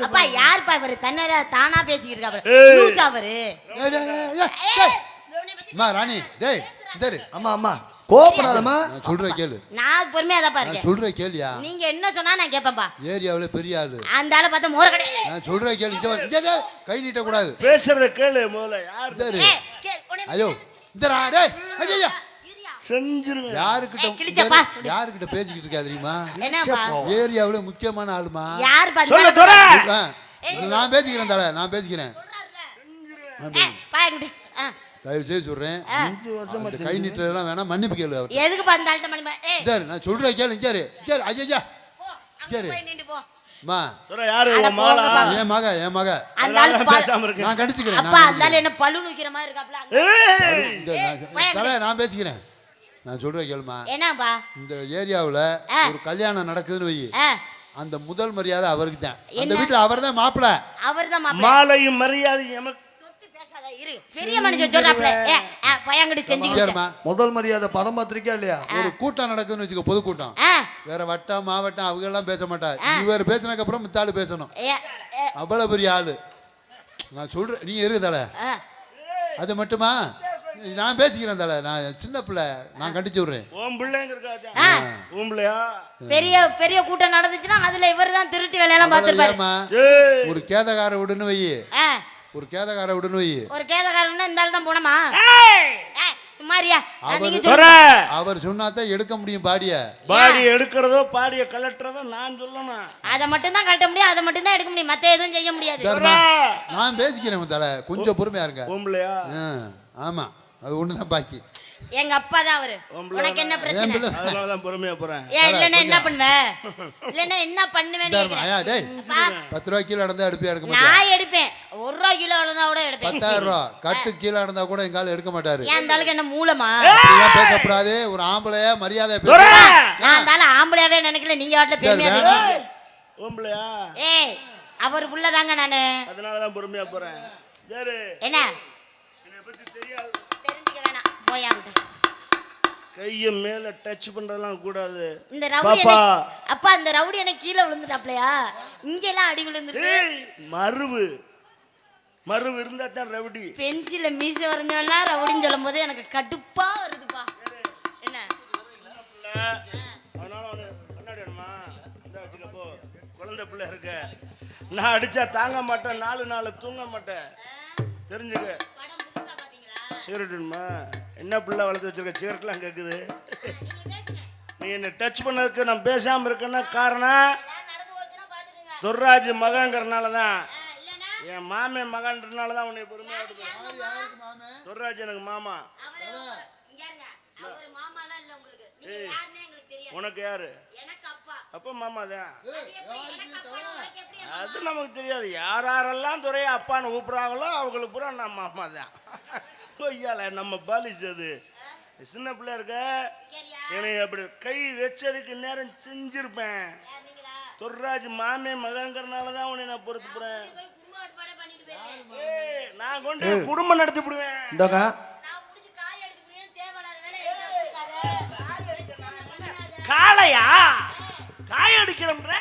அப்பா யாருப்பா இவரு? தன்னால தானா பேசிக்கிட்டு இருக்காரு அவரு. அம்மா ராணி டேய் இரு. அம்மா அம்மா. கோவப்படாதம்மா. நான் சொல்ற கேளு. நான் பொறுமையா தான் நான் பாருங்க சொல்ற கேளியா. நீங்க என்ன சொன்னா நான் கேட்பேன்ப்பா. ஏரியாவுல பெரிய ஆளு. அந்த ஆளை பார்த்தா மோர கிடையாது நான் சொல்ற கேளு. இங்க கை நீட்ட கூடாது பேசுறத கேளு முதல்ல யார்? உன்னை- ஐயோ இந்த டேய். ஐயா. செஞ்சிருவேன் யாருக்கிட்ட யாருக்கிட்ட பேசிக்கிட்டு இருக்கா தெரியுமா? என்னப்பா? ஏரியாவுல முக்கியமான ஆளுமா நான் பேசிக்கிறேன் தல நான் பேசிக்கிறேன். தயவு செய்து சொல்றேன். கை நீட்டுறதெல்லாம் வேணாம் மன்னிப்பு கேளு எதுக்கு சரி நான் சொல்றேன் கேளு. இங்க இரு. ஐயா சரி. மா. யாரு. என் மக என் மக. நான் தல நான் பேசிக்கிறேன். நான் சொல்றேன் கேளுமா. என்னப்பா? இந்த ஏரியாவுல. ஒரு கல்யாணம் நடக்குதுன்னு வை அந்த முதல் மரியாதை அவருக்கு தான் அந்த? வீட்டுல அவர் தான் மாப்பிள்ள அவர்தான் மாப்பிள்ளை. மாலையும் மரியாதையும் எமக்கு முதல் மரியாதை படம் பார்த்திருக்கியா இல்லையா? ஒரு கூட்டம் நடக்குதுன்னு வச்சுக்கோ பொதுக்கூட்டம். வேற வட்டம் மாவட்டம் அவங்க எல்லாம் பேச மாட்டா. இவர் பேசினதுக்கு அப்புறம் மித்தாளு பேசணும். அவ்வளவு பெரிய ஆளு. நான் சொல்றேன் நீ இரு தல ஆ. அது மட்டுமா? நான் பேசிக்கிறேன் தல. நான் சின்ன பிள்ளை. நான் கண்டிச்சு விடுறேன். உன் பிள்ளைங்க இருக்காச்சா? ஆ. உன் பிள்ளையா? பெரிய பெரிய கூட்டம் நடந்துச்சுன்னா அதுல இவர் தான் திருட்டு வேலையெல்லாம் பார்த்திருப்பாரு. ஒரு கேதகார விடுன்னு வை. ஒரு கேதகார விடுன்னு வை. ஒரு கேதக்காரன்னா இந்த தான் போனமா? நான் அவரு- சொன்னாதான் எடுக்க முடியும் பாடிய. பாடி எடுக்கிறதோ பாடிய கலட்டுறதோ நான் சொல்லணும். அதை மட்டும் தான் கழட்ட முடியும் அதை மட்டும் தான் எடுக்க முடியும். மத்த எதுவும் செய்ய முடியாது. நான் பேசிக்கிறேன் தல. கொஞ்சம் பொறுமையா இருங்க. ஆமா. அது ஒண்ணுதான் பாக்கி. எங்க அப்பா தான் அவரு. உன் உனக்கு என்ன என் பிரச்சனை? பிள்ளை. அதனால தான் பொறுமையா போறேன். ஏன் இல்லைன்னா என்ன பண்ணுவ? இல்லைன்னா என்ன பண்ணுவேன்னு ஐயா, டேய். கேக்குறேன். பா, பத்து ரூபாய் கீழே நடந்தா எடுப்பே எடுக்க மாட்டேன் நான் எடுப்பேன். ஒரு ரூபா கிலோ இருந்தா கூட எடுப்பேன். பத்தாயிரம் ரூபா. கட்டு கீழே நடந்தா கூட எங்க ஆளு எடுக்க மாட்டாரு. ஏன் அந்த ஆளுக்கு என்ன மூலமா? அப்படிலாம் பேசக்கூடாது. ஒரு ஆம்பளைய மரியாதை பேச நான் அந்த ஆளு ஆம்பளையாவே நினைக்கல. நீங்க வாட்டில பெருமையா பேசுறீங்க. உன் பிள்ளையா? ஏய் அவர் புள்ளதாங்க நானு. அதனால தான் பொறுமையா போறேன். சரி என்ன? என்னை பத்தி தெரியாது. போயான்ட்டு கையை மேல டச் பண்றதெல்லாம் கூடாது. இந்த ரவுடி அப்பா இந்த ரவுடி எனக்கு கீழே விழுந்துட்டாப்லையா? இங்க எல்லாம் அடி விழுந்துட்டு. ஏய் மருவு. மருவு இருந்தா தான் ரவுடி. பென்சில மீச வரைஞ்சவெல்லாம் ரவுடின்னு சொல்லும் போது எனக்கு கடுப்பா வருதுப்பா. என்ன? குழந்தை பிள்ளை இருக்க. நான் அடிச்சா தாங்க மாட்டேன். நாலு நாள் தூங்க மாட்டேன். தெரிஞ்சுக்க. சீரட்டுமா என்ன பிள்ளை வளர்த்து வச்சிருக்க? சீரட்லாம் கேட்குது நீ என்னை டச் பண்ணதுக்கு நான் பேசாமல் இருக்கேன்னா காரணம்? துர்ராஜ் மகங்கிறனால தான் என் மாமே மகன்றனால தான் உன்னை பொறுமையாக எடுக்கிறேன் துர்ராஜ் எனக்கு மாமா. உனக்கு யாரு? எனக்கு அப்பா. அப்போ மாமா தான். அது நமக்கு தெரியாது. யார் யாரெல்லாம் துறைய அப்பான்னு கூப்பிட்றாங்களோ அவங்களுக்கு பூரா நம்ம மாமா தான். கொய்யால நம்ம பாலிஷ் அது சின்ன பிள்ளை இருக்க சரியா? என்னை அப்படி கை வச்சதுக்கு நேரம் செஞ்சிருப்பேன். துர்ராஜ் மாமே மகங்கிறனால தான் உன்னை நான் பொறுத்து போறேன் நான் கொண்டு குடும்பம் நடத்தி விடுவேன். காளையா? காய அடிக்கிறோம்ன்ற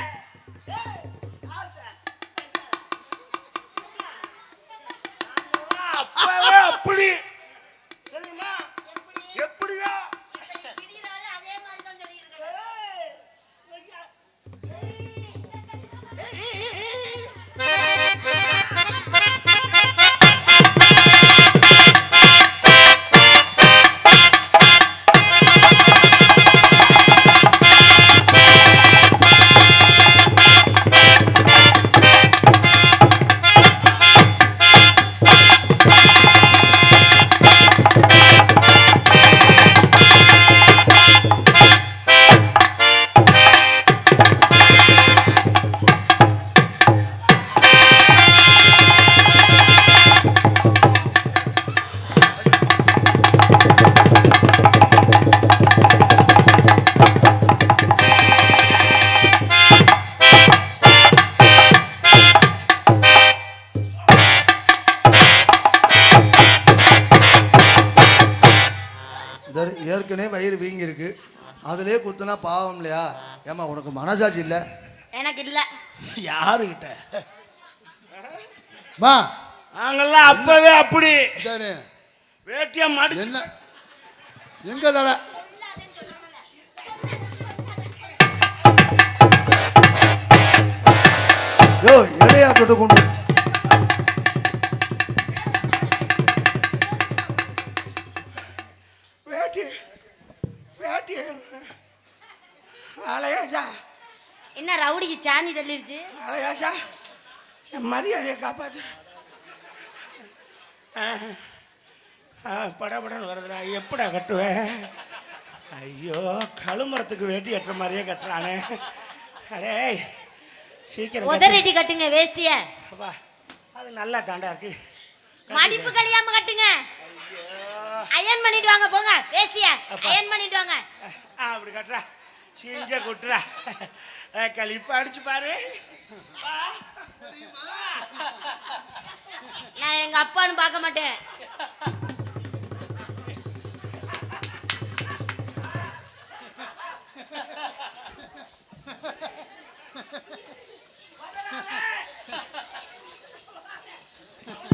யாருகிட்ட? வா. நாங்கெல்லாம் அப்பவே அப்படி. சரி. வேட்டிய மடி என்ன? எங்க தலை? யோ இலையா போட்டு கொண்டு சாணி தள்ளிருச்சு. அலையாச்சா என் மரியாதையை காப்பாத்து. படபடன்னு வருதுடா. எப்படா கட்டுவேன் ஐயோ கழுமரத்துக்கு வேட்டி கட்டுற மாதிரியே கட்டுறானே. அடே சீக்கிரம். உதறிட்டி கட்டுங்க வேஷ்டிய அப்பா, அது நல்லா தாண்டா இருக்கு. மடிப்பு கழியாம கட்டுங்க. அயன் பண்ணிட்டு வாங்க போங்க வேஷ்டிய அயன் பண்ணிட்டு வாங்க. அப்படி கட்டுறா. செஞ்ச கொட்டுறா. கழிப்பா அடிச்சு பாரு. நான் எங்க அப்பான்னு பார்க்க மாட்டேன்.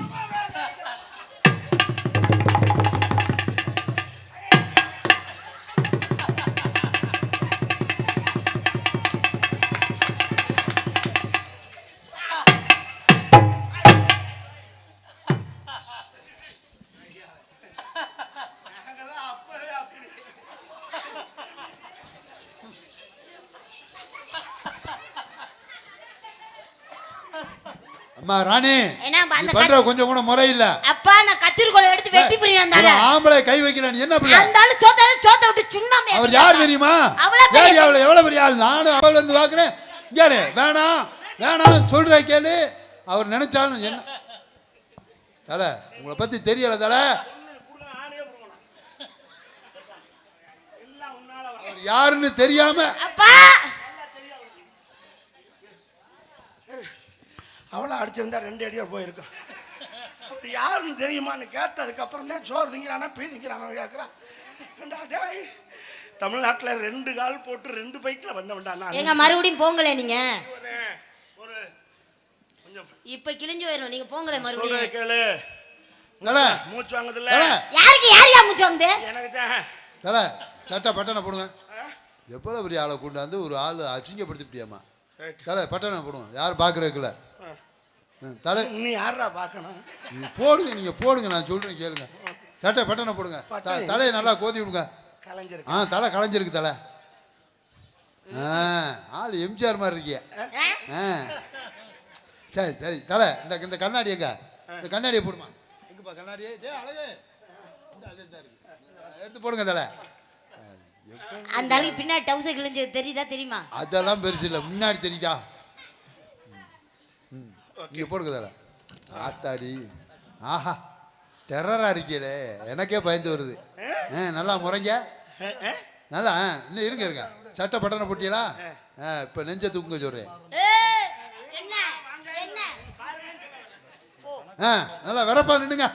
நாங்கெல்லாம் அம்மா ராணி என்ன நீ பண்ற கொஞ்சம் கூட முறை இல்ல. அப்பா நான் கத்திரிக்கோலை எடுத்து வெட்டி புரியும் ஒரு அந்த ஆம்பளை கை வைக்கிறான் என்ன பிள்ளை அந்த ஆளு சோத்த சோத்த விட்டு சுண்ணாம்பு அவர். யார் தெரியுமா? பெரிய யார் எவ்வளவு எவ்வளவு பெரிய ஆள்? நானும் அவள இருந்து பாக்குறேன் யாரு வேணாம் வேணாம் சொல்ற கேளு. அவர் நினைச்சாலும் என்ன? தல உங்களை பத்தி தெரியல தல கொடுங்க நானே கொடுக்கணும் எல்லாம் உன்னால வர அவர் யாருன்னு தெரியாம அப்பா! அவளை அடிச்சிருந்தா ரெண்டு அடியோட போயிருக்கோம். அவர் யாருன்னு தெரியுமான்னு கேட்டதுக்கு அப்புறம் தான் சோறு திங்கிறானா பீ திங்கிறானா கேட்குறான் தமிழ்நாட்டில் ரெண்டு கால் போட்டு ரெண்டு பைக்கில் வந்தவன்டா நான். எங்க மறுபடியும் போங்களே நீங்க. ஒரு ஒரு கொஞ்சம் இப்ப கிழிஞ்சு போயிடும் நீங்க போங்களே மறுபடியும். கேளு. மூச்சு வாங்குதுல்ல? தல. யாருக்கு யார் யா மூச்சு வந்து எனக்கு தான். தல சட்டை பட்டனை போடுங்க. எவ்வளவு பெரிய ஆளை கொண்டாந்து ஒரு ஆள் அசிங்கப்படுத்திட்டியாமா தலை பட்டனை போடுங்க யாரும் பார்க்குறதுக்குல தலை. நீ யாரா பார்க்கணும்? போடுங்க நீங்க போடுங்க நான் சொல்றேன் கேளுங்க. சட்டை பட்டனை போடுங்க. தலையை நல்லா கோதி விடுங்க. கலைஞருக்கு ஆ தலை களைஞ்சிருக்கு தலை. ஆ ஆள் எம்ஜிஆர் மாதிரி இருக்கிய ஆ? சரி சரி தலை. இந்த இந்த கண்ணாடி எங்க? இந்த கண்ணாடியை போடுமா. எங்கப்பா கண்ணாடியே? டே அழகு. எடுத்து போடுங்க தலை. அந்த ஆளுக்கு பின்னாடி டவுசர் கிழிஞ்சது தெரியுதா தெரியுமா? அதெல்லாம் பெருசு இல்லை. முன்னாடி தெரியுதா? ம். நீங்கள் போடுங்க தலை. ஆத்தாடி. ஆஹா. டெரராக இருக்கீங்களே எனக்கே பயந்து வருது. ஆ? நல்லா முறைங்க. நல்லா ஆ இன்னும் இருங்க இருங்க. சட்டை பட்டனை போட்டியலா? ஆ. இப்போ நெஞ்ச தூக்குங்க என்ன? ஆ நல்லா வரப்பா நின்னுங்க.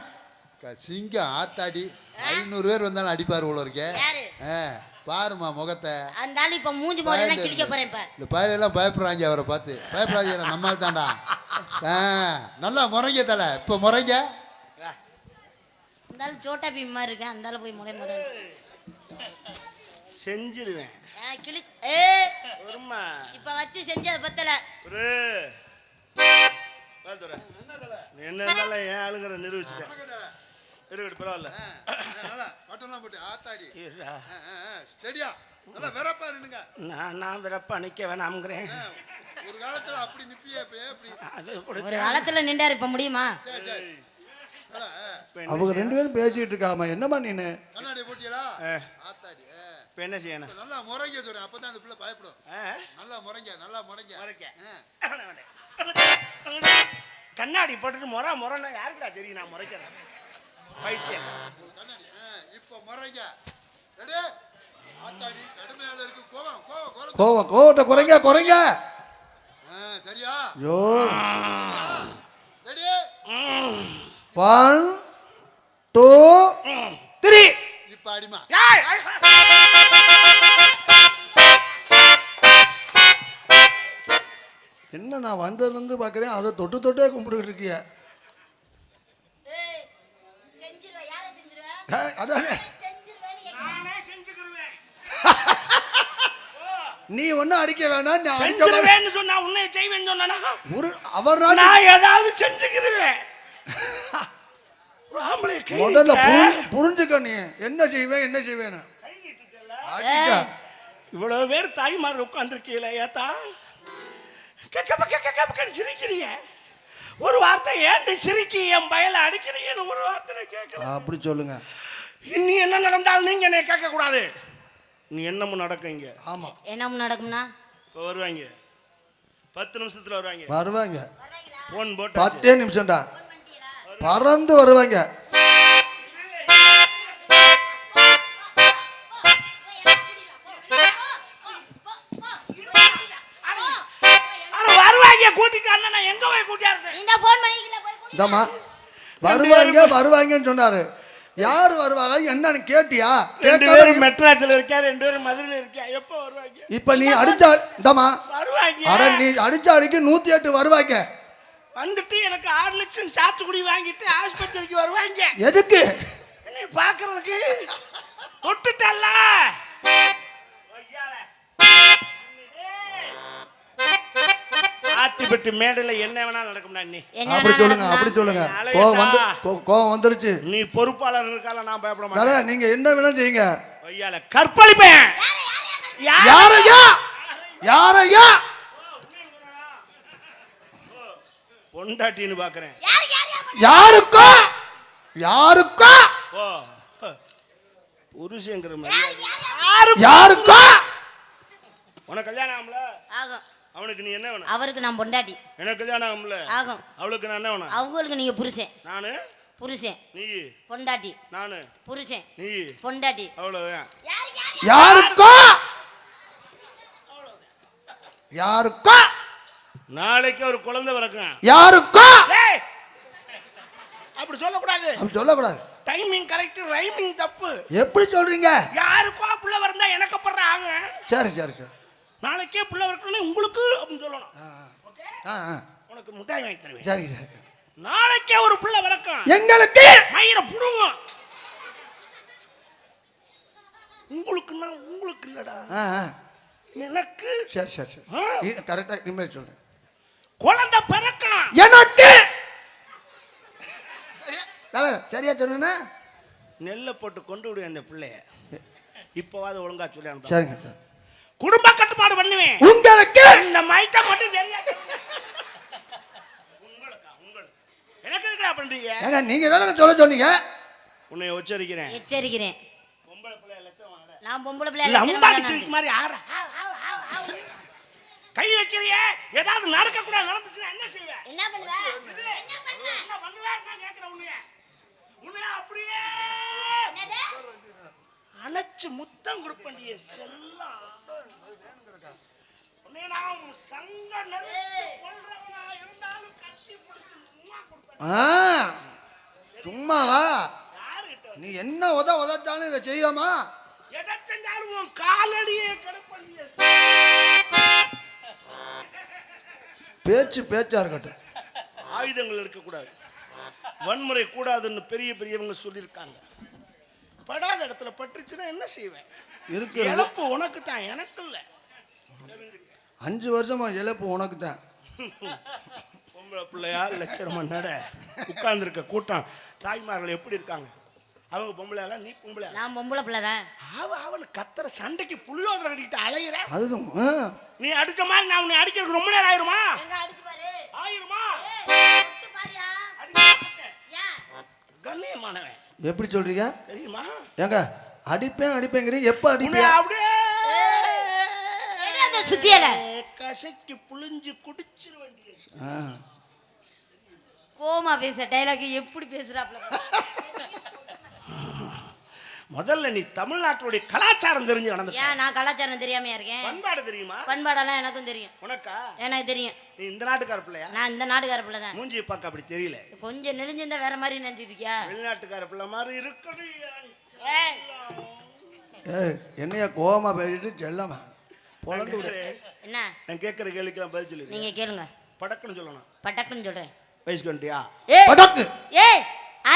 சிங்கம் ஆத்தாடி. ஐநூறு பேர் வந்தாலும் அடிப்பார் போல இருக்கே. யாரு? ஆ. பாருமா முகத்தை. அந்த ஆளு இப்ப மூஞ்சி முதல்ல கிழிக்க போறேன் இப்ப? இந்த பயலெல்லாம் பயப்படுறாங்க அவரை பார்த்து. பயப்படாதீங்க நம்மால் தாண்டா ஆ நல்லா முறைங்க தலை. இப்போ முறைங்க. அந்த ஆளு சோட்டா பீம் மாதிரி இருக்கு அந்த ஆளு போய் முறை முறை. செஞ்சிருவேன். கிளி ஏ. வருமா இப்ப வச்சு செஞ்சது பத்தல. என்ன இருந்தாலும் என் ஆளுங்கிற நிரூபிச்சிட்டேன். இருக்கட்டும் பரவாயில்ல. நல்லா பட்டம்லாம் போட்டு ஆத்தாடி. சரியா? நல்லா வரப்பா நின்னுங்க நான் நான் விரப்ப நிற்க வேணாம்ங்கிறேன். ஒரு காலத்துல அப்படி நிப்பியே இப்போ அப்படி? அது ஒரு காலத்துல நின்றாரு இப்ப முடியுமா? அவங்க ரெண்டு பேரும் பேசிட்டு இருக்காம என்னம்மா நீனு கண்ணாடி போட்டியலா. ஆத்தாடி. இப்ப என்ன செய்யணும்? நல்லா முறைங்க சொல்றேன் அப்பதான் அந்த பிள்ளை பயப்படும்? நல்லா முறைங்க நல்லா முறைங்க. முறைக்க. ஆ. கண்ணாடி போட்டுட்டு முறை முறைன்னா யாருக்குடா தெரியும் நான் முறைக்கிறேன்? பைத்தியம். இப்போ கோவம் கோவம் கோவம் கோவத்தை குறைங்க குறைங்க. சரியா ஐயோ ஒன் டூ த்ரீ இப்ப அடிமா என்ன நான் வந்ததுலேருந்து பார்க்குறேன் அதை தொட்டு தொட்டே கும்பிட்டுக்கிட்டு இருக்கிய. அதானே? நானே நீ ஒன்றும் அடிக்க வேணாம் நீ அடிக்க சொன்னா உன்னை செய்வேன்னு சொன்னா ஒரு அவர் நான் நான் ஏதாவது கை முதல்ல புரிஞ்சுக்க நீ. என்ன செய்வேன் என்ன செய்வேன் இவ்வளவு பேர் தாய்மார் உட்காந்துருக்கீங்களே ஏத்தா? கெக்க கெக்க கெக்கன்னு சிரிக்கிறீங்க. ஒரு வார்த்தை ஏன்டி சிரிக்கி என் பயல அடிக்கிறீங்கன்னு ஒரு வார்த்தை கேட்கல அப்படி சொல்லுங்க. இனி என்ன நடந்தாலும் நீங்க என்னை கேட்க கூடாது நீ என்னமும் நடக்கும் இங்க. ஆமா. என்ன நடக்கும்னா? இப்போ வருவாங்க. பத்து நிமிஷத்துல வருவாங்க. வருவாங்க. போன் போட்டு பத்தே நிமிஷம்டா. பறந்து வருவாங்க. இந்த பண்ணிக்கல போய் வருவாங்க வருவாங்கன்னு சொன்னாரு. யார் வருவாங்க? என்னன்னு கேட்டியா? ரெண்டு பேரும் நீ- மெட்ராஸ்ல இருக்கா ரெண்டு பேரும் மதுரையில இருக்கா எப்போ வருவாங்க? இப்ப நீ அடிச்சா இந்தாம்மா. வருவாங்க. அட நீ அடிச்ச அடிக்கு நூத்தி எட்டு வருவாங்க. வந்துட்டு எனக்கு ஆறு லட்சம் சாத்துக்குடி வாங்கிட்டு ஆஸ்பத்திரிக்கு வருவாங்க. எதுக்கு? என்னை பார்க்கறதுக்கு தொட்டுட்டல்ல ஆத்திப்பட்டு மேடையில என்ன வேணாலும் நடக்கும்டா நீ அப்படி சொல்லுங்க? அப்படி சொல்லுங்க. கோவம் வந்து கோ- கோவம் வந்துருச்சு. நீ பொறுப்பாளர் இருக்கால நான் பயப்பட மாட்டேன். நீங்க என்ன வேணாலும் செய்யுங்க. ஐயால கற்பழிப்பேன். யார்? யாரையா யாரையா பொண்டாட்டின்னு பாக்குறேன். யாருக்கோ? யாருக்கோ? புருஷங்கிற மாதிரி. யார் யார் யாருக்கோ? உனக்கு கல்யாணம் ஆகும். அவனுக்கு நீ என்ன வேணும்? அவருக்கு நான் பொண்டாட்டி. எனக்கு கல்யாணம் ஆகல ஆகும். அவளுக்கு நான் என்ன வேணும்? அவங்களுக்கு நீங்க புருஷன். நானு? புருஷன். நீ? பொண்டாட்டி. நானு? புருஷன். நீ? பொண்டாட்டி. அவ்வளவுதான். யார் யார்? யார்? யாருக்கோ? யாருக்கோ? நாளைக்கு ஒரு குழந்தை பிறக்கும். யாருக்கோ? ஏய்! அப்படி சொல்லக்கூடாது. அப்படி சொல்லக்கூடாது. டைமிங் கரெக்ட் ரைமிங் தப்பு. எப்படி சொல்றீங்க? யாருக்கோ புள்ள இருந்தா எனக்கு அப்புறம் ஆக சரி சரி சரி. நாளைக்கே புள்ள இருக்கணும் உங்களுக்கு அப்படின்னு சொல்லணும். உனக்கு முட்டாய் வாங்கி தருவேன். சரி சரி. நாளைக்கே ஒரு புள்ள பிறக்கும் எங்களுக்கு மயிரை புடுங்கும் உங்களுக்குன்னா உங்களுக்கு இல்லடா. எனக்கு சரி சரி சரி. கரெக்டாக இனிமேல் சொல்றேன் குழந்தை பிறக்கும் எனக்கு சரியா சொன்னா நெல்லை போட்டு கொண்டு விடுவேன் அந்த பிள்ளைய. இப்போவாது ஒழுங்கா சொல்லி. சரிங்க சார். குடும்ப கட்டுப்பாடு பண்ணுவேன். உங்களுக்கு? இந்த மைத்த மட்டும் தெரியாது உங்களுக்கா? உங்களுக்கு. எனக்கு எதுக்குடா பண்றீங்க? ஏங்க நீங்க தானே சொல்ல சொன்னீங்க? உன்னை உச்சரிக்கிறேன் எச்சரிக்கிறேன். பொம்பளை பிள்ளை லட்சம். நான் பொம்பளை பிள்ளை சிரிக்கு மாதிரி ஆற கை வைக்கிறிய? ஏதாவது நடக்க கூட நடந்துச்சுன்னா என்ன செய்வேன் என்ன பண்ணுவ? என்ன பண்ணுவ? என்ன பண்ணுவேன் நான் கேட்கிறேன் உன்னைய. உன்னைய அப்படியே என்னது? அணைச்சு முத்தம் கொடுப்பண்டிய செல்லம் சும்மாவா நீ என்ன உத உதச்சாலும் இதை செய்யாமா பேச்சு பேச்சா இருக்கட்டும் ஆயுதங்கள் இருக்கக்கூடாது வன்முறை கூடாதுன்னு பெரிய பெரியவங்க சொல்லியிருக்காங்க. படாத இடத்துல பட்டுச்சுன்னா என்ன செய்வேன்? இருக்கிறது. இழப்பு உனக்கு தான் எனக்கு இல்ல அஞ்சு வருஷமா இழப்பு உனக்கு தான் பொம்பளை பிள்ளையா லட்சணமா நட உட்கார்ந்துருக்க கூட்டம். தாய்மார்கள் எப்படி இருக்காங்க? அவங்க பொம்பளையால நீ பொம்பளையா நான் பொம்பளை பிள்ளை தான் அவ அவன் கத்துற சண்டைக்கு புல்லோதரை கட்டிட்டு அலையிற. ஆ, நீ அடிச்ச மாதிரி நான் உன்னை அடிக்கிறதுக்கு ரொம்ப நேரம் ஆயிருமா? எங்க அடிச்சு பாரு. ஆயிருமா? கண்ணியமானவன். எப்படி சொல்றீங்க? தெரியுமா? ஏங்க அடிப்பேன் அடிப்பேங்கிறீங்க. எப்போ அடிப்பேன் அப்படியே சுத்தியல? கசக்கி புளிஞ்சு குடிச்சிட வேண்டியது. கோமா பேச டைலாக் எப்படி பேசுறாப்ல முதல்ல நீ தமிழ்நாட்டுடைய கலாச்சாரம் தெரிஞ்சு நடந்து ஏன் நான் கலாச்சாரம் தெரியாமையா இருக்கேன்? பண்பாடு தெரியுமா? பண்பாடெல்லாம் எனக்கும் தெரியும். உனக்கா? எனக்கு தெரியும். நீ இந்த நாட்டுக்கார பிள்ளையா? நான் இந்த நாட்டுக்கார பிள்ளை தான். மூஞ்சியை பார்க்க அப்படி தெரியல. கொஞ்சம் நெளிஞ்சிருந்தா வேற மாதிரி நினைச்சிட்டு இருக்கியா வெளிநாட்டுக்கார பிள்ளை மாதிரி ஏய். என்னையா கோவமா பேசிட்டு செல்லமா? பொழந்து விடு. என்ன? நான் கேட்குற கேள்விக்கெல்லாம் பதில் சொல்லி நீங்க கேளுங்க. படக்குன்னு சொல்லணும். பட்டக்குன்னு சொல்றேன். வயசுக்கு வந்துட்டியா ஏய். படக்கு. ஏய்.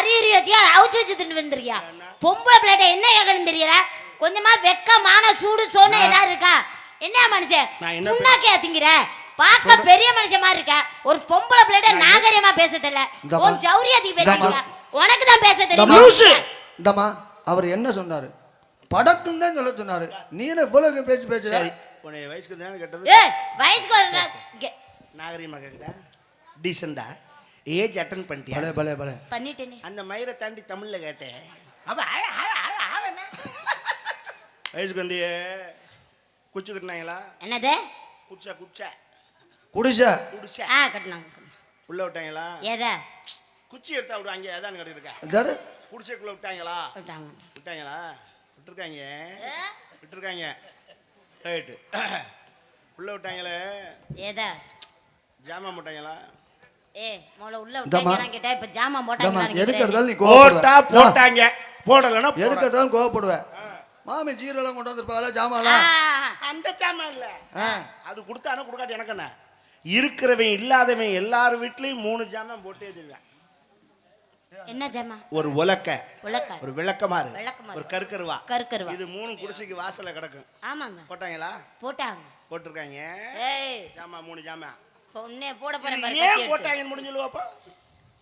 அரியறி வச்சியா அவுச்சு வச்சு தின்னு வந்திருக்கியா? பொம்பளை பிள்ளைகிட்ட என்ன கேட்கணும் தெரியல? கொஞ்சமா வெக்க மான சூடு சோன்னு ஏதாவது இருக்கா? என்ன மனுஷன்? நான் என்ன புண்ணாக்கே திங்கிற? பார்க்க பெரிய மனுஷன் மாதிரி இருக்க. ஒரு பொம்பளை பிள்ளைகிட்ட நாகரிகமா பேச தெரியல. உன். ஜௌரியத்துக்கு பேச இந்தா பா. தெரியல உனக்கு தான் பேச. தெரியும் இந்தம்மா அவர் என்ன சொன்னாரு? படக்குன்னு தான் சொல்ல சொன்னாரு. நீ என்ன இவ்வளவு பேச்சு உன்னை வயசுக்கு தானே கேட்டது ஏய் வயசுக்கு ஒரு நா- இங்க நாகரிகமாக கேட்டா டீசெண்டா ஏஜ் அட்டன் பண்ணிட்டியா? பலே பலே பலே. பண்ணிட்டேனே. அந்த மயிரை தாண்டி தமிழ்ல கேட்டேன். அவ அழ, அழ, அழ, அவ என்ன? வயசுக்கு வந்து குச்சி கட்டினாங்களா என்னது? குச்சா குச்சா குடிச குடிச்சா. ஆ கட்டினாங்க உள்ள விட்டாங்களா? எதை? குச்சி எடுத்தா விடுவாங்க அதான் கட்டிருக்க குடிசைக்குள்ள விட்டாங்களா? விட்டாங்க விட்டாங்களா? விட்டுருக்காங்க. விட்டுருக்காங்க. ரைட்டு. உள்ள விட்டாங்களே. எதை? ஜாமான் போட்டாங்களா? போட்டாங்க எதுக்கிறதாலும் நீ போட்டா கோவப்படுவ போட்டாங்க. போடலன்னா போடல. எதுக்கிறதாலும் கோவப்படுவ. மாமி ஜீரெல்லாம் கொண்டு வந்திருப்பாங்களா ஜாமான்லாம். அந்த ஜாமான் இல்ல. அது கொடுத்தானே கொடுக்காட்டி எனக்கு என்ன? இருக்கிறவன் இல்லாதவன் எல்லார் வீட்லயும் மூணு ஜாமான் போட்டே தருவேன். என்ன ஜாமா ஒரு உலக்க. உலக்க. ஒரு விளக்கமாறு. விளக்குமாறு. ஒரு கருக்கருவா. கருக்கருவா. இது மூணு குடிசைக்கு வாசல்ல கிடக்கும். ஆமாங்க. போட்டாங்களா? போட்டாங்க. போட்டிருக்காங்க. ஏய். ஜாமான் மூணு ஜாமான். பொண்ணே போட போறேன் பாரு ஏன். போட்டாங்கன்னு முடிஞ்சு சொல்லுவாப்பா?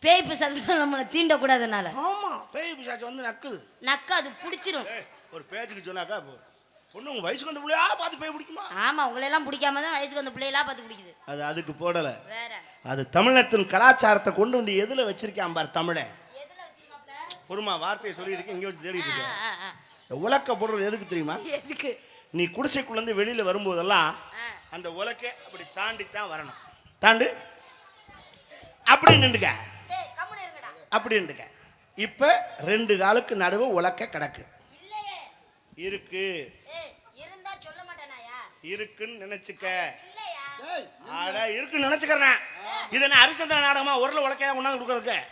பேய் பிசாசு நம்மளை தீண்ட கூடாதுனால ஆமா பேய் பிசாச்சு வந்து நக்குது. நக்க அது புடிச்சிரும். ஒரு பேச்சுக்கு சொன்னாக்கா போ- பொண்ணு உங்க வயசுக்கு வந்து பிள்ளையா பார்த்து பேய் பிடிக்குமா? ஆமா உங்களை எல்லாம் பிடிக்காம தான் வயசுக்கு அந்த பிள்ளையெல்லாம் பார்த்து பிடிக்குது. அது அதுக்கு போடல. வேற. அது தமிழ்நாட்டின் கலாச்சாரத்தை கொண்டு வந்து எதுல வச்சிருக்கான் பார் தமிழன்? பொறுமா வார்த்தையை சொல்லியிருக்கேன் இங்கே வச்சு தேடிட்டு இருக்கேன். உலக்க போடுறது எதுக்கு தெரியுமா? எதுக்கு? நீ குடிசைக்குள்ள இருந்து வெளியில வரும்போதெல்லாம். அந்த உலக்கை அப்படி தாண்டி தான் வரணும். தாண்டு. அப்படி நின்றுக்க. அப்படி நின்றுக்க. இப்ப ரெண்டு காலுக்கு நடுவு உலக்க கிடக்கு. இல்லையே. இருக்கு. ஏய் இருந்தா சொல்ல மாட்டேனாயா? இருக்குன்னு நினைச்சுக்க. இல்லையா? ஆட இருக்குன்னு நினைச்சுக்கிறேன். இது ஹரிச்சந்திர நாடகமா உரல உலக்கையா கொண்டாந்து கொடுக்கறதுக்கு.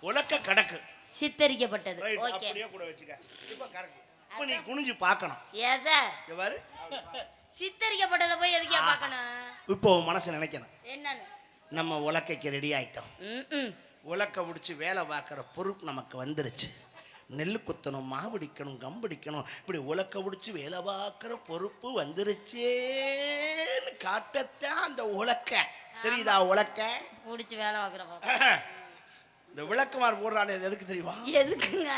உலக்க கிடக்கு. சித்தரிக்கப்பட்டது. Right okay. அப்படியே கூட வச்சுக்க. இப்ப கரெக்ட். இப்ப நீ குனிஞ்சு பார்க்கணும். எதை? பாரு. சித்தரிக்கப்பட்டதை போய் எதுக்கே பார்க்கணும்? இப்போ மனசு நினைக்கணும். என்னன்னு? நம்ம உலக்கைக்கு ரெடி ஆயிட்டோம். உலக்க பிடிச்சி வேலை பார்க்குற பொறுப்பு நமக்கு வந்துருச்சு. நெல் குத்தணும் மாவடிக்கணும் கம்படிக்கணும் இப்படி உலக்க பிடிச்சி வேலை பார்க்குற பொறுப்பு வந்துருச்சேன்னு காட்டத்தான் அந்த உலக்க. தெரியுதா உலக்க? புடிச்சு வேலை பார்க்குறப்போ இந்த விளக்குமார் போடுறானே எதுக்கு தெரியுமா? எதுக்குங்க?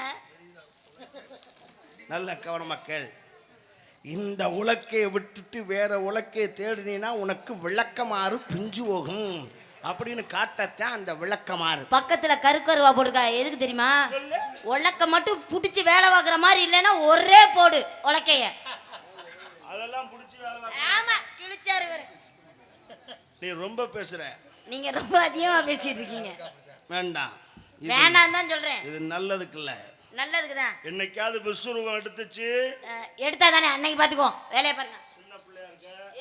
நல்ல கவனமா கேள். இந்த உலக்கையை விட்டுட்டு வேற உலக்கையை தேடினீன்னா உனக்கு விளக்கமாறு பிஞ்சு போகும். அப்படின்னு காட்டத்தான் அந்த விளக்கமாறு. பக்கத்துல கருக்கருவா போட்டுருக்கா எதுக்கு தெரியுமா? உலக்க மட்டும் புடிச்சு வேலை பார்க்குற மாதிரி இல்லைன்னா ஒரே போடு உலக்கைய. அதெல்லாம் பிடிச்சி வேலை ஆமா கிழிச்சாரு. நீ ரொம்ப பேசுற. நீங்க ரொம்ப அதிகமா பேசிட்டு இருக்கீங்க. வேண்டாம். வேணாம் தான் சொல்றேன். இது நல்லதுக்கு இல்ல. நல்லதுக்கு தான் என்னைக்காவது விஸ்வரூபம் எடுத்துச்சு? எடுத்தா தானே அன்னைக்கு பாத்துக்குவோம் வேலையை பாருங்க.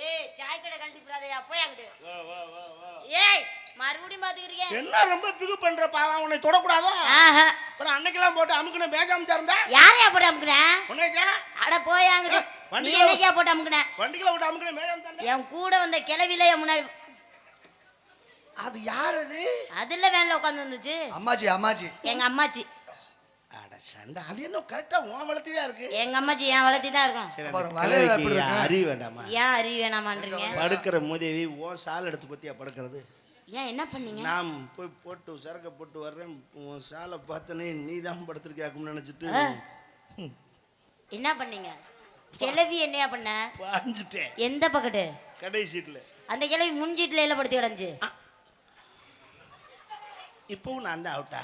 ஏய் சாய் கடை கழிச்சு போடாதயா போய் அங்கிட்டு. வா, வா, வா, வா. ஏய் மறுபடியும் பாத்துக்கிறீங்க என்ன ரொம்ப பிகு பண்ற பாவம்? உன்னை தொடக்கூடாதோ? ஆஹா. அப்புறம் அன்னைக்கெல்லாம் போட்டு அமுக்குன பேசாம திறந்தா? யாரையா போட்டு அமுக்குனேன் உன்னைக்கா? அட போய் அங்கிட்டு. நீ என்னைக்கியா போட்டு அமுக்குன? வண்டிக்குள்ள விட்டு அமுக்குன மேகம் திறந்தா? என் கூட வந்த கிளவில என் முன்னாடி அது யார் அது? அதுல வேன்ல உட்காந்து இருந்துச்சு அம்மாச்சி அம்மாச்சி. எங்க அம்மாச்சி. சண்டை. அது என்ன கரெக்டா உன் வளர்த்திதான் இருக்கு. எங்க அம்மாச்சி என் வளர்த்தி தான் இருக்கும்? அறிவு வேண்டாமா? ஏன் அறிவு வேணாமான்றீங்க? படுக்கிற முதவி உன் சால் எடுத்து பத்தியா படுக்கிறது? ஏன் என்ன பண்ணீங்க? நான் போய் போட்டு சரக்க போட்டு வர்றேன். உன் சாலை பார்த்தனே நீ தான் படுத்திருக்காக்கும்னு நினைச்சிட்டு. என்ன பண்ணீங்க? கிளவி என்னையா பண்ண? பாஞ்சிட்டேன். எந்த பக்கத்து? கடை சீட்ல. அந்த கிளவி முன்சீட்ல எல்லாம் படுத்து கிடந்துச்சு. இப்பவும் நான் தான் அவுட்டா?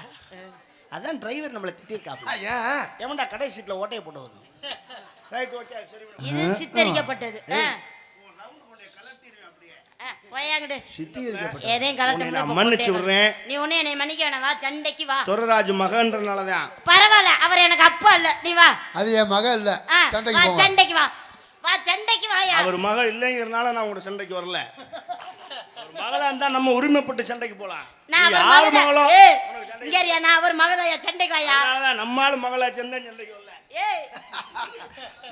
அதான் டிரைவர் நம்மளை திட்டிருக்காப்ல ஏன்? எவன்டா கடை சீட்ல ஓட்டையை போட்டு வரணும் ரைட் ஓகே சரி விடு. இது சித்தரிக்கப்பட்டது. உன்னை மன்னிச்சு விடுறேன். நீ ஒண்ணு என்னை மன்னிக்க வேணாம். வா சண்டைக்கு வா. துரராஜ் மகன்றனால தான் பரவாயில்ல அவர் எனக்கு அப்பா இல்ல. நீ வா. அது என் மக இல்ல. ஆ, சண்டைக்கு வா சண்டைக்கு வா. வா சண்டைக்கு வாயா. அவர் மகள் இல்லைங்கிறனால நான் உங்களோட சண்டைக்கு வரல. மகளா இருந்தா நம்ம உரிமைப்பட்டு சண்டைக்கு போலாம். நான் அவர் யார் மகளோ? நான் மகதாயா? சண்டைக்கு வாயா? அதனாலதான் நம்மால் மகளா சென்னை சண்டைக்கு வரல. ஏய்.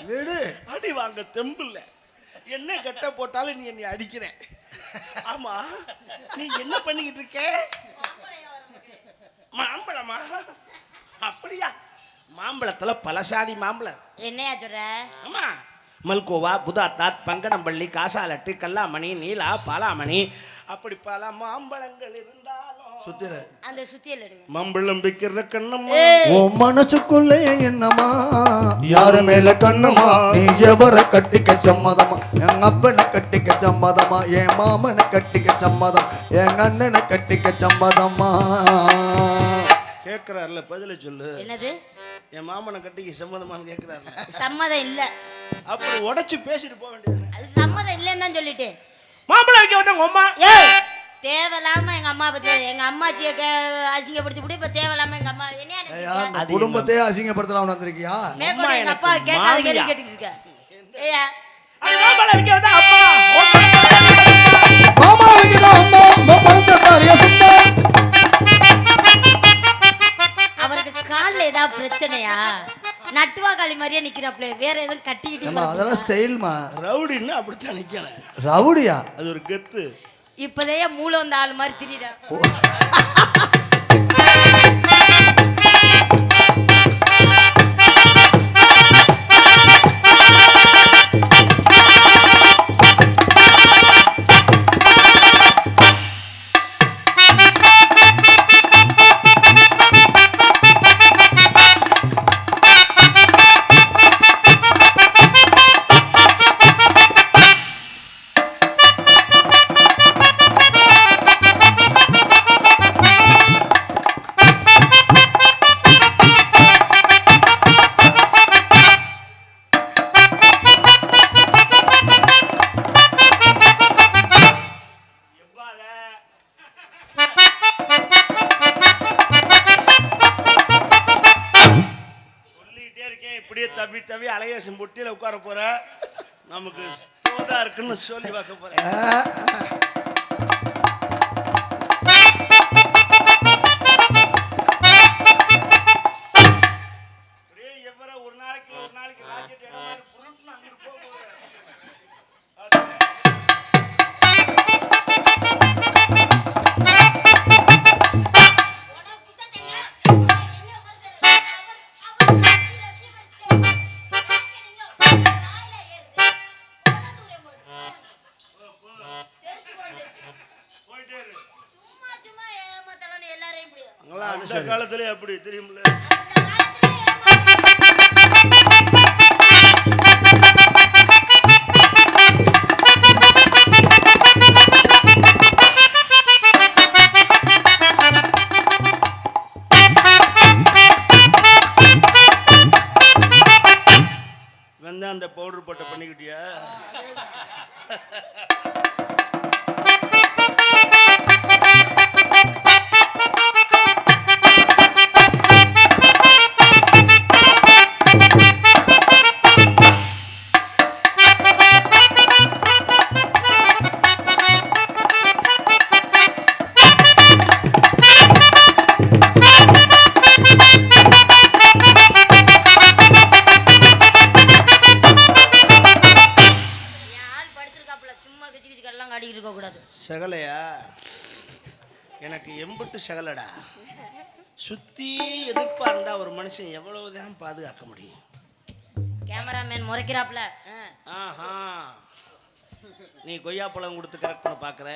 வீடு. அடி வாங்க தெம்பு இல்ல என்ன கட்ட போட்டாலும் நீ என்னை அடிக்கிற. ஆமா நீ என்ன பண்ணிக்கிட்டு இருக்க? மாம்பழமா? அப்படியா? மாம்பழத்துல பல சாதி மாம்பழம். என்னையா சொல்ற? ஆமா. மல்கோவா புதாத்தாத் பங்கனம்பள்ளி காசாலட்டு கல்லாமணி நீலா பாலாமணி அப்படி பல மாம்பழங்கள் இருந்தாலும். சுத்திட. அந்த சுத்தியல் எடுங்க. மாம்பழம் விற்கிற கண்ணம்மா. உன் மனசுக்குள்ளே என்னமா யாரு மேல கண்ணுமா நீ எவரை கட்டிக்க சம்மதமா? எங்க அப்பனை கட்டிக்க சம்மதமா? என் மாமனை கட்டிக்க சம்மதம்? எங்க அண்ணனை கட்டிக்க சம்மதமா? கேட்கிறாருல பதில சொல்லு. என்னது? என் மாமனை கட்டிக்கு சம்மதமானு கேட்கிறாருல சம்மதம் இல்ல. அப்படி உடைச்சு பேசிட்டு போக வேண்டியது அது சம்மதம் இல்லைன்னு தான் மாம்பழம் வைக்க வந்த உங்க அம்மா. தேவையில்லாம எங்க அம்மா பத்தி எங்க அம்மாச்சிய அசிங்கப்படுத்தி விட்டு இப்ப தேவையில்லாம எங்க அம்மா? இந்த குடும்பத்தையே அசிங்கப்படுத்தலாம் வந்திருக்கியா? மேற்கொண்டு எங்க அப்பா கேட்காத கேள்வி. கேட்டுக்கிட்டு இருக்க. ஏயா வைக்க வந்த மாமா அம்மா. அம்மா சும்மா அவருக்கு கால்ல ஏதாவது பிரச்சனையா? நட்டுவா காளி மாதிரியே நிக்கிறாப்ல வேற எதுவும் கட்டிக்கிட்டு அதெல்லாம் ஸ்டைல்மா ரவுடின்னு அப்படித்தான் நிக்கணும் ரவுடியா? அது ஒரு கெத்து. இப்பதையே மூளை வந்த ஆள் மாதிரி திரியிடா அந்த காலத்திலே அப்படி தெரியுமில்ல சகலடா. சுத்தி எதிர்ப்பா இருந்தா ஒரு மனுஷன் எவ்வளவுதான் பாதுகாக்க முடியும்? கேமராமேன் முறைக்கிறாப்ல. ஆஹா. நீ கொய்யாப்பழம் கொடுத்து கனெக்ட் பண்ண பார்க்குற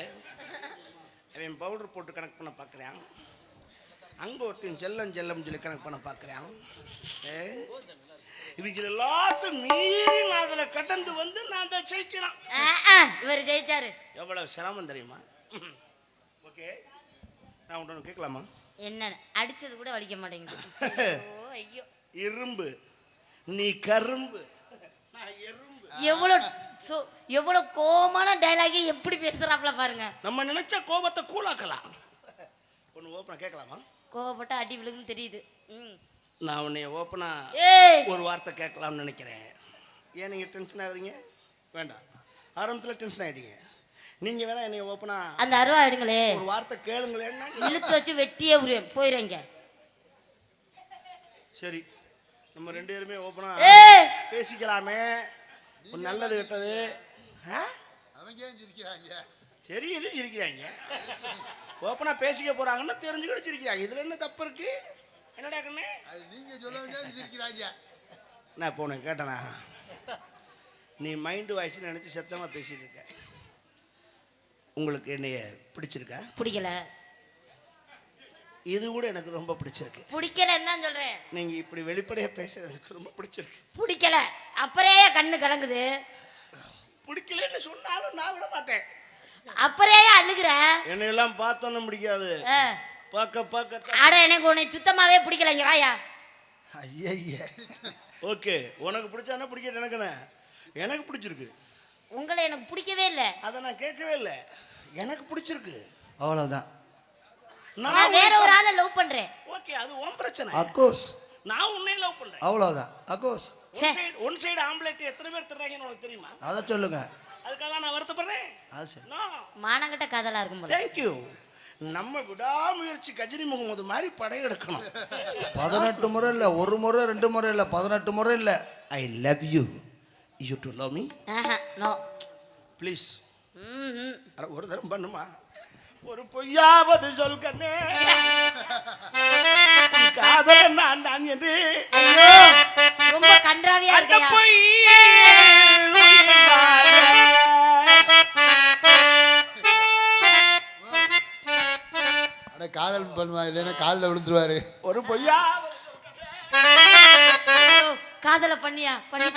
அவன் பவுடர் போட்டு கனெக்ட் பண்ண பார்க்குறான் அங்கே ஒருத்தன் செல்லம் செல்லம் சொல்லி கனெக்ட் பண்ண பார்க்குறான் இவங்க எல்லாத்தையும் மீறி நான் அதில் கடந்து வந்து நான் அதை ஜெயிக்கணும் இவர் ஜெயிச்சாரு. எவ்வளவு சிரமம் தெரியுமா? ஓகே. நான் ஒன்று கேட்கலாமா? என்ன அடிச்சது கூட வலிக்க மாட்டேங்குது. ஐயோ ஐயோ. இரும்பு. நீ கரும்பு. நான் எறும்பு. எவ்வளவு சோ எவ்வளவு கோமான டைலாகே எப்படி பேசுறாப்ல பாருங்க. நம்ம நினைச்ச கோபத்தை கூலாக்கலாம் ஒன்று ஓப்பனாக கேட்கலாமா? கோவப்பட்ட அடி விழுகுன்னு தெரியுது. ம். நான் உன்னை ஓப்பனா ஏய்! ஒரு வார்த்தை கேட்கலாம்னு நினைக்கிறேன். ஏன் நீங்கள் டென்ஷன் ஆகுறீங்க? வேண்டாம். ஆரம்பத்தில் டென்ஷன் ஆகிட்டீங்க நீங்கள் வேணா என்னை ஓப்பனா அந்த அருவா எடுங்களே ஒரு வார்த்தை கேளுங்களேன்னா இழுத்து வச்சு வெட்டியே உருவேன். போயிடுங்க சரி. நம்ம ரெண்டு பேருமே ஓப்பனா பேசிக்கலாமே. ஒரு நல்லது கெட்டது. அவங்க சிரிக்கிறாங்க? தெரியுது சிரிக்கிறாங்க. ஓப்பனா பேசிக்க போறாங்கன்னா தெரிஞ்சுக்கிட்டு சிரிக்கிறாங்க. இதுல என்ன தப்பு இருக்கு? என்னடா கண்ணே? அது நீங்க சொல்லுங்க சிரிக்கிறாங்க. நான் போனேன் கேட்டனா? நீ மைண்டு வாய்ஸ்னு நினச்சி சத்தமாக பேசிட்டு இருக்க. உங்களுக்கு என்னைய பிடிச்சிருக்கா? பிடிக்கல. இது கூட எனக்கு ரொம்ப பிடிச்சிருக்கு. பிடிக்கலன்னு தான் சொல்றேன். நீங்க இப்படி வெளிப்படையா பேசுறது எனக்கு ரொம்ப பிடிச்சிருக்கு. பிடிக்கல. அப்புறே கண்ணு கலங்குது. பிடிக்கலன்னு சொன்னாலும் நான் விட மாட்டேன். அப்புறே அழுகுற. என்னையெல்லாம் பார்த்தோன்னு பிடிக்காது. பார்க்க பார்க்க அட எனக்கு உன்னை சுத்தமாவே பிடிக்கலைங்க வாயா. ஐயய்ய ஓகே உனக்கு பிடிச்சானா பிடிக்காது எனக்குண்ணே எனக்கு பிடிச்சிருக்கு. உங்களை எனக்கு பிடிக்கவே இல்லை. அதை நான் கேட்கவே இல்லை. எனக்கு பிடிச்சிருக்கு. அவ்வளோதான் நான் வேற ஒரு ஆளை லவ் பண்றேன். ஓகே அது உன் பிரச்சனை. அக்கோஸ் நான் உன்னையும் லவ் பண்றேன். அவ்வளோதான் occurs. One side one side omelette எத்தனை பேர் தர்றாங்கன்னு உனக்கு தெரியுமா? அதை சொல்லுங்க. அதுக்காக நான் வருத்தப்படுறேன். அது சரி. மானங்கிட்ட காதலா இருக்கும் போல. தேங்க்யூ நம்ம விடாமுயற்சி கஜினி முகமது மாதிரி படையெடுக்கணும். பதினெட்டு முறை இல்லை ஒரு முறை ரெண்டு முறை இல்லை பதினெட்டு முறை இல்லை. I love you you too love me no please ஒரு தரம் பண்ணுமா? ஒரு பொய்யாவது சொல் கண்ணே உன் காதல் நான் தான் என்று. ரொம்ப கன்றாவியா அந்த இருக்கையா? பொய் காதல் பண்ணுவா இல்லைன்னா காலில் விழுந்துருவாரு. ஒரு பொய்யாவது காதல பண்ணியா? பண்ணி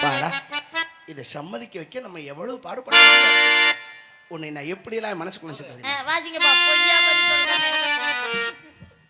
அப்பாடா இதை சம்மதிக்க வைக்க நம்ம எவ்வளவு பாடுபடுறோம் உன்னை நான் எப்படியெல்லாம் மனசுக்குள்ள வச்சிருக்கேன் வாசிங்கப்பா பொய்யா